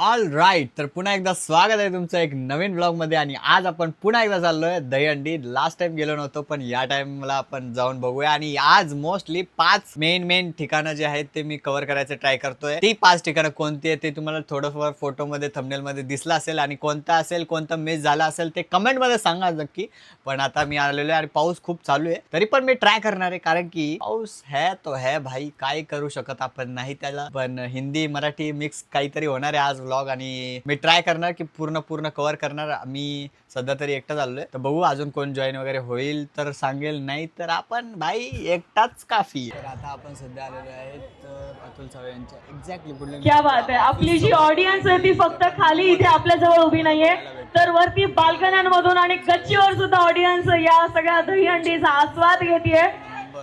All right तर पुन्हा एकदा स्वागत आहे तुमचं एक नवीन ब्लॉगमध्ये आणि आज आपण पुन्हा एकदा चाललोय दहीहंडी. लास्ट टाइम गेलो नव्हतो पण या टाइमला आपण जाऊन बघूया. आणि आज मोस्टली पाच मेन मेन ठिकाणं जे आहेत ते मी कव्हर करायचं ट्राय करतोय. ती पाच ठिकाणं कोणती आहेत ते तुम्हाला थोडंफार फोटो मध्ये मध्ये दिसलं असेल आणि कोणता असेल कोणता मिस झाला असेल ते कमेंटमध्ये सांगा नक्की. पण आता मी आलेलो आहे आणि पाऊस खूप चालू आहे. तरी पण मी ट्राय करणार आहे कारण की पाऊस है तो है भाई. काय करू शकत आपण नाही त्याला. पण हिंदी मराठी मिक्स काहीतरी होणार आहे आज व्लॉग आणि मी ट्राय करणार की पूर्ण पूर्ण कव्हर करणार. मी सध्या तरी एकटा चाललोय. तर बघू अजून कोण जॉईन वगैरे होईल तर सांगेल नाही तर आपण भाई एकटाच काफी. तर आता आपण सध्या आलेलो आहेत अतुल सावे यांच्या. एक्झॅक्टली क्या बात आहे. आपली जी ऑडियन्स आहे ती फक्त खाली इथे आपल्या जवळ उभी नाहीये. तर वरती बाल्कन्यांमधून आणि गच्चीवर सुद्धा ऑडियन्स या सगळ्या दहीहंडीचा आस्वाद घेतीये.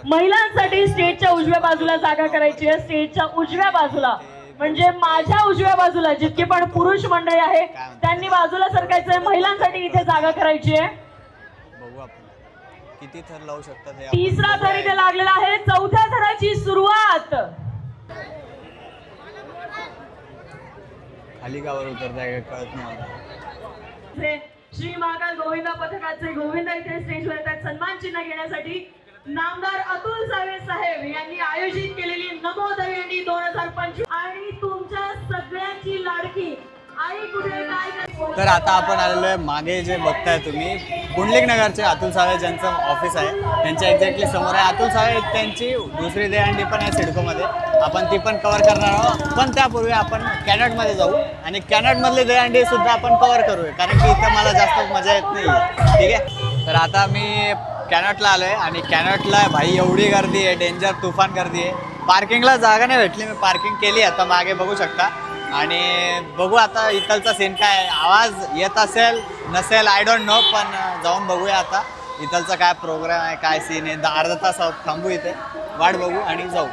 महिलांसाठी स्टेजच्या उजव्या बाजूला जागा करायची आहे. स्टेजच्या उजव्या बाजूला. म्हणजे माझ्या उजव्या बाजूला जितके पण पुरुष मंडळी आहे त्यांनी बाजूला सरकायचंय महिलांसाठी इथे जागा करायची आहे. किती थर लावू शकतात तिसरा थर इथे लागलेला आहे चौथ्या थराची सुरुवात. खाली गावर उतरताय का कळत नाही श्री महाकाल गोविंदा पथकाचे गोविंद इथे स्टेजवर येतात. सन्मान चिन्ह घेण्यासाठी नामदार अतुल सावे साहेब यांनी आयोजित केलेली नमो दहीहंडी दोन हजार पंचवीस आणि तुमच्या सगळ्यांची लाडकी. आई कुठे काय तर आता आपण आलेलो आहे. मागे जे बघताय तुम्ही पुंडलिक नगरचे अतुल सावे ज्यांचं ऑफिस आहे त्यांच्या एक्झॅक्टली समोर आहे. अतुल सावे त्यांची दुसरी देहंडी पण आहे सिडकोमध्ये. आपण ती पण कव्हर करणार आहोत. पण त्यापूर्वी आपण कॅनटमध्ये जाऊ आणि कॅनटमधली दहीहंडी सुद्धा आपण कव्हर करूया. कारण की इथं मला जास्त मजा येत नाही ठीक आहे? तर आता मी कॅनटला आलोय आणि कॅनटला भाई एवढी गर्दी आहे. डेंजर तुफान गर्दी आहे. पार्किंगला जागा नाही भेटली. मी पार्किंग केली. आता मागे बघू शकता. आणि बघू आता इथलचा सीन काय आवाज येत असेल नसेल आय डोंट नो पण जाऊन बघूया आता. इथलचा काय प्रोग्राम आहे काय सीन आहे. दहा अर्धा तास थांबू इथे. वाट बघू आणि जाऊ.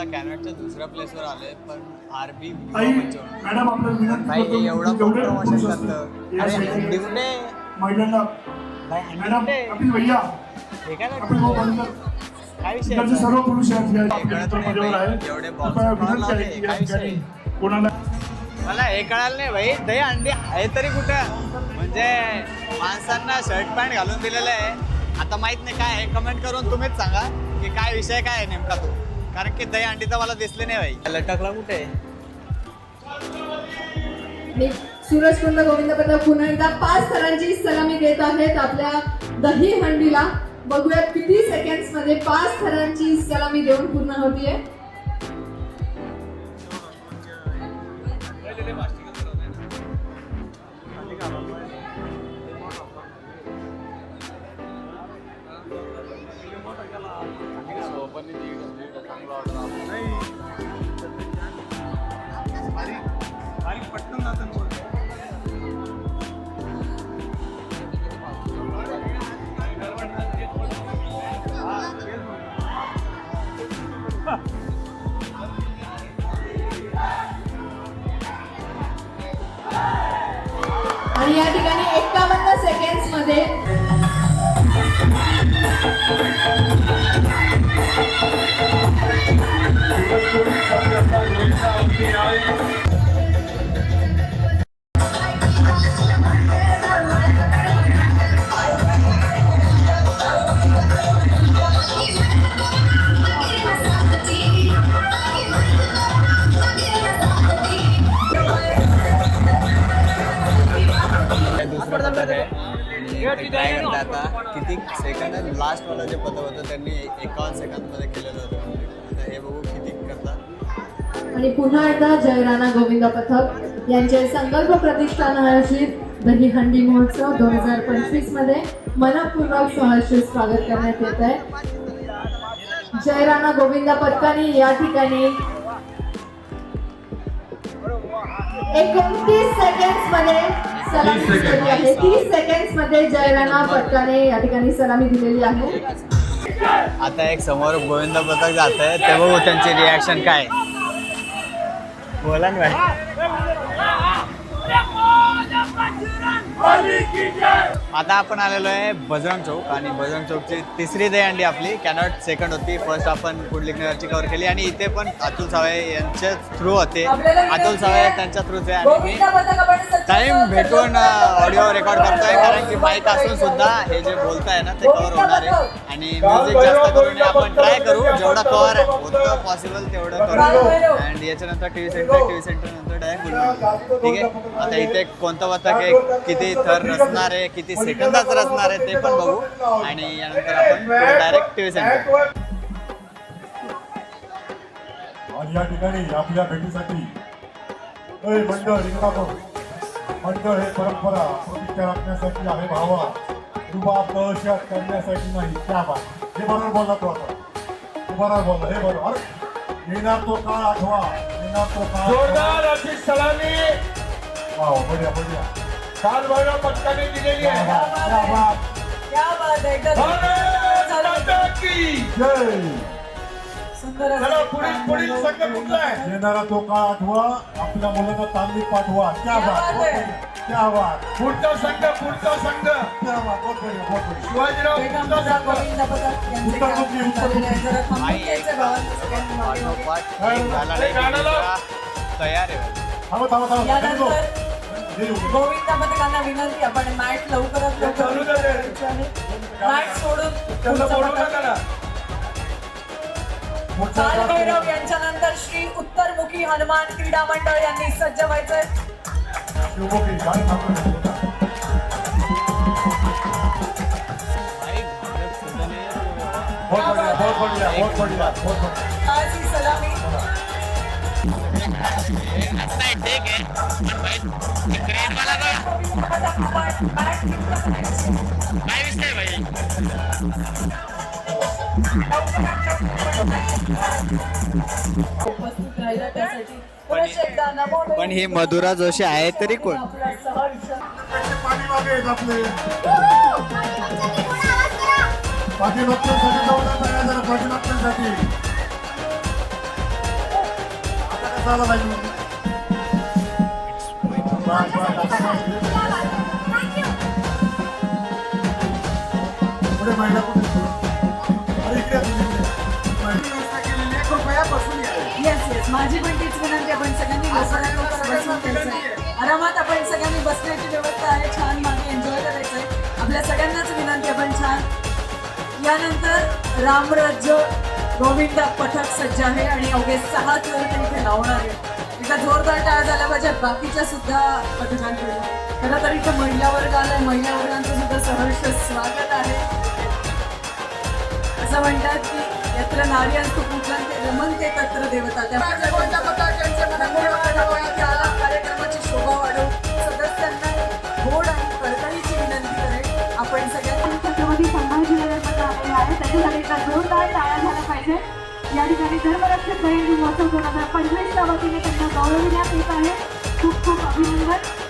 आता कॅनटच्या दुसऱ्या प्लेसवर आलोय पण आर बी आई मॅडम आपलं विनंती भाई हे एवढं प्रमोशन करतं. अरे भाई हे काय काय विषय? सर्व पुरुष एवढे काय विषय? कोणाला मला हे कळालं नाही भाई दही अंडी आहे तरी कुठं? म्हणजे माणसांना शर्ट पॅन्ट घालून दिलेलं आहे. आता माहीत नाही काय आहे. कमेंट करून तुम्हीच सांगा की काय विषय काय आहे नेमका तो. कारण की दही अंडी तर मला दिसले नाही भाई लटकला कुठे? आहे? आणि सूरजकुंड गोविंद पथक पुन्हा एकदा पाच थरांची सलामी देत आहेत आपल्या दही हंडीला. बघूया किती सेकंड्समध्ये पाच थरांची सलामी देऊन पूर्ण होतीये. हे आणि पुन्हा एकदा जयराणा गोविंद पथक यांचे संकल्प प्रतिष्ठान आयोजित दही हंडी महोत्सव दोन हजार पंचवीसमध्ये मनपूर्वक सहर्ष स्वागत करण्यात येत आहे. जयराणा गोविंदा पथकाने या ठिकाणी एकोणतीस सेकंडमध्ये सलामी दिलेली आहे. तीस सेकंडमध्ये जयराणा पथकाने या ठिकाणी सलामी दिलेली आहे. आता एक समोर गोविंद पथक जात आहे ते बघू त्यांची रिॲक्शन काय? बोला ना भाई आता आपण आलेलो आहे बजरंग चौक आणि बजरंग चौकची तिसरी दहीहंडी आपली. कॅनॉट सेकंड होती. फर्स्ट आपण कुंडलिक नगरची कव्हर केली आणि इथे पण अतुल सावे यांच्या थ्रू होते. अतुल सावे त्यांच्या थ्रूच आहे आणि मी टाइम भेटून uh, ऑडिओ रेकॉर्ड करतोय. कारण की माईक असून सुद्धा हे जे बोलताय ना ते कव्हर होणार आहे. आणि म्युझिक जास्त करून आपण ट्राय करू. जेवढं कव्हर होतं पॉसिबल तेवढं करू. अँड याच्यानंतर TV centre T V centre नंतर डायरेक्ट ठीक आहे? आता इथे कोणतं पथक आहे किती थर रचणार आहे किती सेकंदाचं रचणार आहे ते पण बघू. आणि यानंतर आपण डायरेक्ट टीव्ही सेंटर आणि या ठिकाणी आपल्या भेटीसाठी. मंडळ इकडा मंडळ हे परंपरा प्रतिष्ठा राखण्यासाठी आहे भावा. रुबाब दहशत करण्यासाठी नाही त्या बा हे बरोबर बोलला तो आता. बरोबर बोलला हे बरोबर. येणार तो काळ आठवा. जोरदार अशी सलामी. वाव, बढिया बढिया. काल भैरव पथकाने दिलेली क्या आहे बात, क्या बात. भारत माता की. जय. चला पुढील पुढील संघ कुठला आहे? येणारा तो काळ आठवा आपल्या मुलांना तांदळी पाठवा. क्या बात. बहुत बढिया. क्या बात. पुढचा संघ पुढचा संघ. बहुत बढिया शिवाजीराव पुढचा संघ. तयार आहे. थांबा थांबा थांबा. गोविंदा पथकांना विनंती आपण मॅट लवकरात चालू लवकर. मॅट सोडून कालभैरव यांच्यानंतर श्री उत्तरमुखी हनुमान क्रीडा मंडळ यांनी सज्ज व्हायचंय. सलामी. गाडी थांबवली भाई, उपस्थित राहिला त्यासाठी पुनश्च एकदा नमो पण ही मधुरा जोशी आहे तरी कोण आपला सहर्ष पाठीमागे आहेत आपले पाठीमागच्यासाठी जाऊ नका या जरा पाठीमागच्यासाठी आता कसा आला पाहिजे बस, बस, आता बस. पुढे महिला कुठे माझी पण तीच विनंती आपण सगळ्यांनी लवकरात लवकर बसून घ्यायचंय आरामात आपण सगळ्यांनी बसण्याची व्यवस्था आहे छान मागे एन्जॉय करायचंय आपल्या सगळ्यांनाच विनंती आपण छान. यानंतर रामराज्य गोविंदा पथक सज्ज आहे आणि अवघे सहा चोर ते इथे लावणार आहे. एकदा जोरदार टाळ झाला पाहिजे बाकीच्या सुद्धा पथकांकडे खरं तर इथं महिला वर्ग आलाय महिला वर्गांचं सुद्धा सहर्ष स्वागत आहे. असं म्हणतात की यत्र नारी असतो पूजन ते तत्र देवता. त्या कोणत्या पथकांच्या मनामध्ये कार्यक्रमाची शोभा वाढवू सदस्यांना गोड आणि कळकळीची विनंती करेल आपण सगळ्यांनी छत्रपती संभाजीनगरमध्ये आलेला आहे. त्याच्यासाठी एकदा जोरदार टाळ्या झाला पाहिजे. या ठिकाणी धर्मरक्षक जयंती महोत्सव दोन हजार पंचवीसच्या वतीने त्यांना गौरविण्यात येत आहे. खूप खूप अभिनंदन.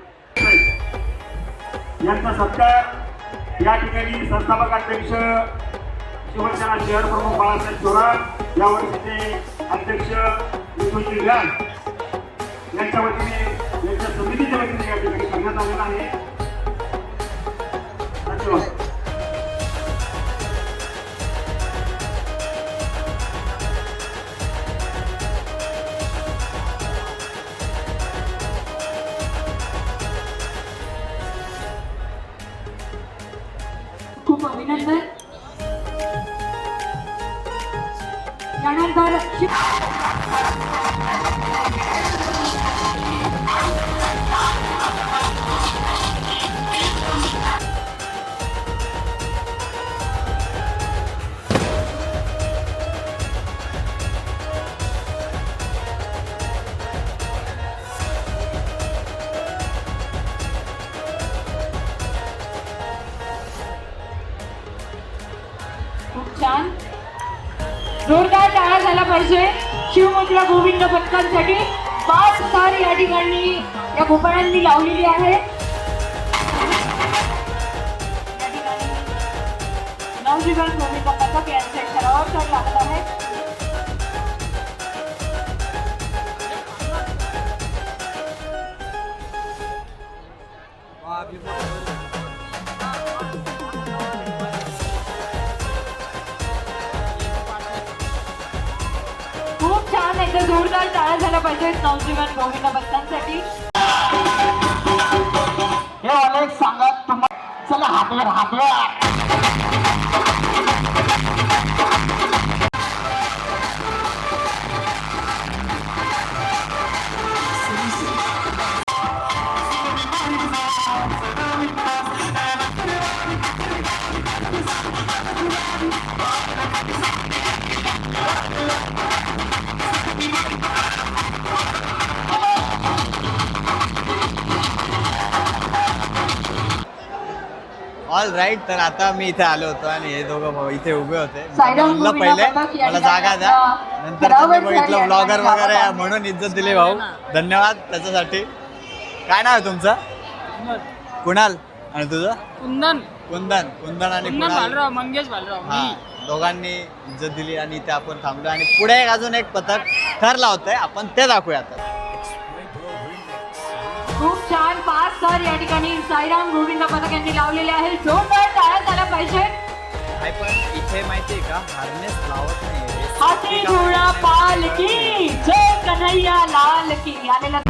यांचा सत्कार या ठिकाणी संस्थापक अध्यक्ष शिवसेना शहर प्रमुख बाळासाहेब थोरात या वर्षीचे अध्यक्ष विपुलजी व्यास यांच्या वतीने यांच्या समितीच्या वतीने या ठिकाणी करण्यात आलेला आहे. धन्यवाद. खूप अभिनंदन जोरदार टाळा झाला पाहिजे. शिवमुद्रा गोविंद पथकांसाठी पाच स्टार या ठिकाणी या गोपाळांनी लावलेली आहे. नवजीवन गोविंद पथक यांचे ठरावावर तर लागत आहे एकदा जोरदार टाळा झाला पाहिजे नवजीवन गोविंदा भक्तांसाठी. हे अनेक सांगा तुम्हाला चला हातवर हातवर. ऑल राईट तर आता मी इथे आलो होतो आणि हे दोघं भाऊ इथे उभे होते. म्हणलं पहिले मला जागा द्या. नंतर बघितलं या ब्लॉगर वगैरे. म्हणून इज्जत दिली भाऊ. धन्यवाद त्याच्यासाठी. काय नाव आहे तुमचं? कुणाल. आणि तुझं? कुंदन. कुंदन. कुंदन आणि कुणाल. मंगेश बालराव हा दोघांनी इज्जत दिली आणि इथे आपण थांबलो. आणि पुढे एक अजून एक पथक थर लावतंय आपण ते दाखवूया आता चार पाच सर या ठिकाणी साईराम गोविंद पथक यांनी लावलेले आहे जोरदार टाळा झाला पाहिजे पण इथे माहितीये का? हार्नेस लावत नाही हाती पाल की जय कन्हैया लाल की आलेला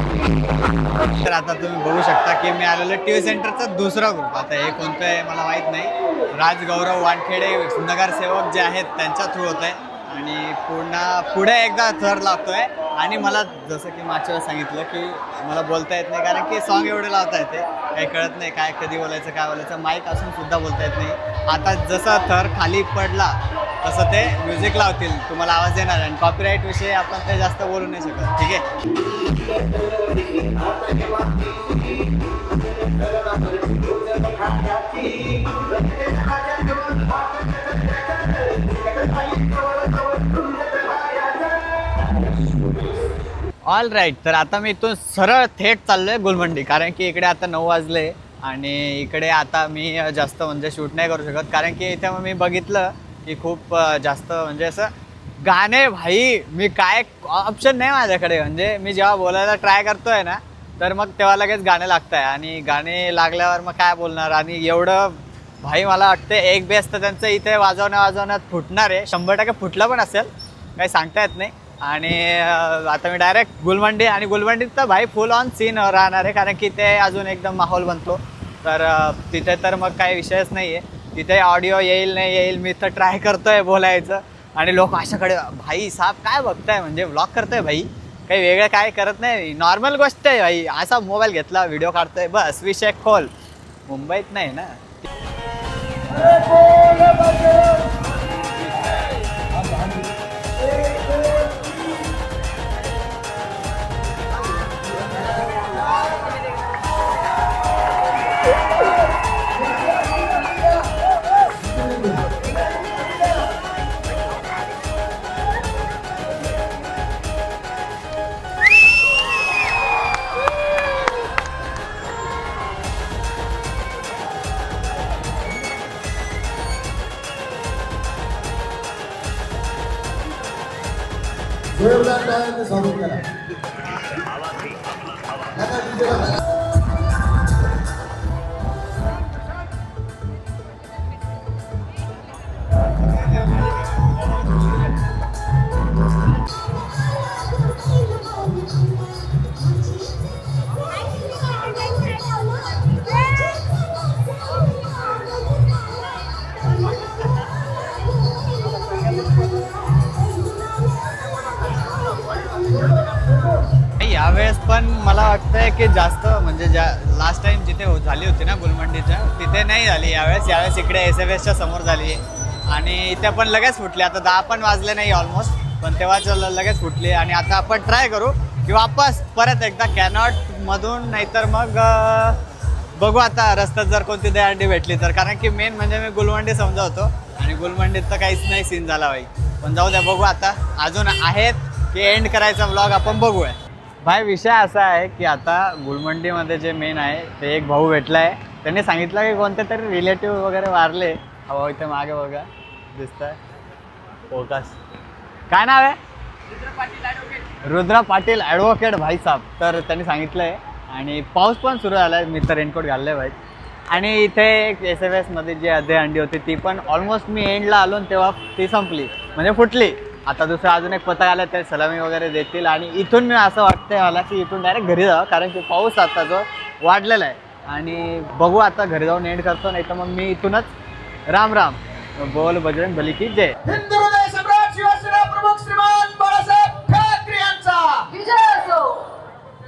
तर आता तुम्ही बघू शकता की मी आलेलो टी व्ही सेंटरचा दुसरा ग्रुप आता हे कोणतं आहे मला माहीत नाही. राजगौरव वानखेडे नगरसेवक जे आहेत त्यांच्या थ्रू होत आहे आणि पुन्हा पुढे एकदा थर लागतोय आणि मला जसं की मागच्या वेळेस सांगितलं की मला बोलता येत नाही कारण की सॉन्ग एवढे लावता येते. काही कळत नाही काय कधी बोलायचं काय बोलायचं. माईक असून सुद्धा बोलता येत नाही. आता जसा थर खाली पडला तसं ते म्युझिक लावतील. तुम्हाला आवाज येणार आणि कॉपीराईट विषयी आपण ते जास्त बोलू नाही शकत. ठीक आहे? ऑल राईट तर आता मी इथून सरळ थेट चाललोय गुलमंडी. कारण की इकडे आता नऊ वाजले आणि इकडे आता मी जास्त म्हणजे शूट नाही करू शकत. कारण की इथे मग मी बघितलं की खूप जास्त म्हणजे असं गाणे भाई मी काय ऑप्शन नाही माझ्याकडे. म्हणजे मी जेव्हा बोलायला ट्राय करतोय ना तर मग तेव्हा लगेच गाणे लागत आहे आणि गाणे लागल्यावर मग काय बोलणार? आणि एवढं भाई मला वाटते एक बेस तर त्यांचं इथे वाजवण्या वाजवण्यात फुटणार आहे. शंभर टक्के फुटलं पण असेल. काही सांगता येत नाही. आणि आता मी डायरेक्ट गुलमंडी आणि गुलमंडीत तर भाई फुल ऑन सीन राहणार आहे. कारण की ते अजून एकदम माहोल बनतो. तर तिथे तर मग काही विषयच नाही आहे तिथे ऑडिओ येईल नाही येईल मी तर ट्राय करतोय बोलायचं. आणि लोक अशाकडे भाई साहेब काय बघताय? म्हणजे ब्लॉग करतोय भाई. काही वेगळं काय करत नाही. नॉर्मल गोष्ट आहे भाई. असा मोबाईल घेतला व्हिडिओ काढतोय. बस विषय खोल. मुंबईत नाही ना. इथे नाही झाली यावेळेस यावेळेस इकडे एस एफ एसच्या समोर झाली. आणि इथे पण लगेच फुटले. आता दहा पण वाजले नाही ऑलमोस्ट पण तेव्हाच लगेच फुटली. आणि आता आपण ट्राय करू की वापस परत एकदा कॅनॉटमधून नाहीतर मग बघू आता रस्त्यात जर कोणती दयांडी भेटली तर. कारण की मेन म्हणजे मी गुलमंडी समजावतो. आणि गुलमंडीत तर काहीच नाही सीन झाला बाई पण जाऊ द्या बघू आता. अजून आहेत की एंड करायचा ब्लॉग आपण बघूया. भाई विषय असा आहे की आता गुलमंडीमध्ये जे मेन आहे ते एक भाऊ भेटला आहे त्यांनी सांगितलं की कोणते तरी रिलेटिव्ह वगैरे वारले. अहो इथे मागे बघा दिसत आहे फोकस. काय नाव आहे? रुद्र पाटील ॲडव्होकेट भाई साहेब तर त्यांनी सांगितलं आहे आणि पाऊस पण सुरू झाला आहे मी तर रेनकोट घालले भाई. आणि इथे एक एस एफ एसमध्ये जी अर्धे अंडी होती ती पण ऑलमोस्ट मी एंडला आलो तेव्हा ती संपली. म्हणजे फुटली. आता दुसरं अजून एक पथक आलं ते सलामी वगैरे देतील. आणि इथून मी असं वाटतंय मला की इथून डायरेक्ट घरी जावं. कारण की पाऊस आता जो वाढलेला आहे. आणि बघू आता घरी जाऊन एंड करतो नाही तर मग मी इथूनच राम राम. बोल बजरंग बली की जय. हिंदू हृदय सम्राट शिवसेना प्रमुख श्रीमान बाळासाहेब ठाकरे यांचा. विजय असो.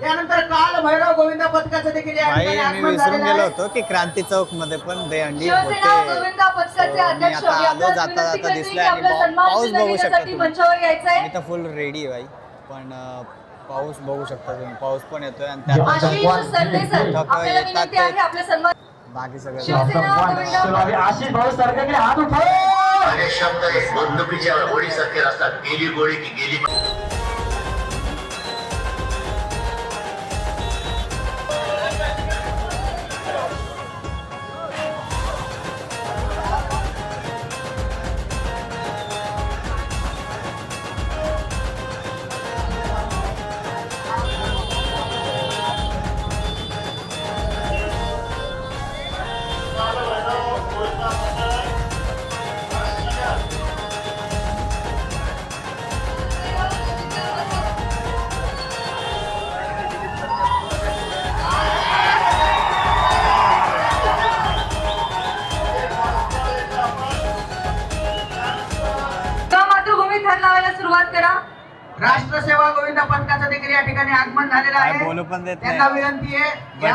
यानंतर काल भैरव गोविंद पथकाचं देखील या भाई ठिकाणी मी आगमन विसरून झालेलं गेलो आहे. होतो की क्रांती चौकमध्ये पण दहीहंडी शिवसेना होते. गोविंदा पक्षाचे So, मी अध्यक्ष आता आलो जाता विनंती जाता करते दिसलंय की आणि आपला पाऊ- सन्मान पाऊस बघू शकता. तुम्ही मंचावर यायचंय. मी तर फुल रेडी आहे भाई पण अं, पाऊस बघू शकता तुम्ही. पाऊस पण येतोय आणि त्यात बाकी सगळं आशिष भाऊ सरकारकडे हात उठव. अनेक शब्द हे बंदुकीच्या गोळीसारखे असतात गेली गोळी की गेली करा राष्ट्रसेवा गोविंद पथकाचं देखील या ठिकाणी आगमन झालेलं बोलू पण देत त्यांना नाही. विनंती आहे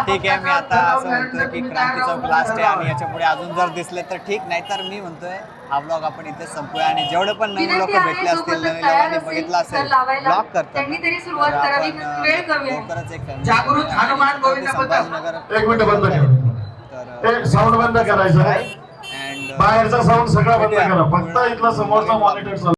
ठीक आहे मी आता असं लावून म्हणतोय की तुम्ही क्रांती तयार चौक राहून लास्ट आहे आणि राहा. याच्यापुढे अजून जर दिसले तर ठीक नाहीतर मी म्हणतोय हा ब्लॉग आपण इथेच संपूया. आणि जेवढे पण नवीन विनंती लोक आहे, भेटले असतील नवीन तयार लोकांनी असेल, बघितलं असेल तर लावायला ब्लॉग करतात. त्यांनी तरी सुरुवात तर करावी, वेळ जागृत हनुमान गोविंद पथक. एक मिनिट बंद ठेव तर एक साऊंड बंद करायचं बाहेरचा साऊंड सगळा बंद. करा. फक्त इथला समोरचा मॉनिटर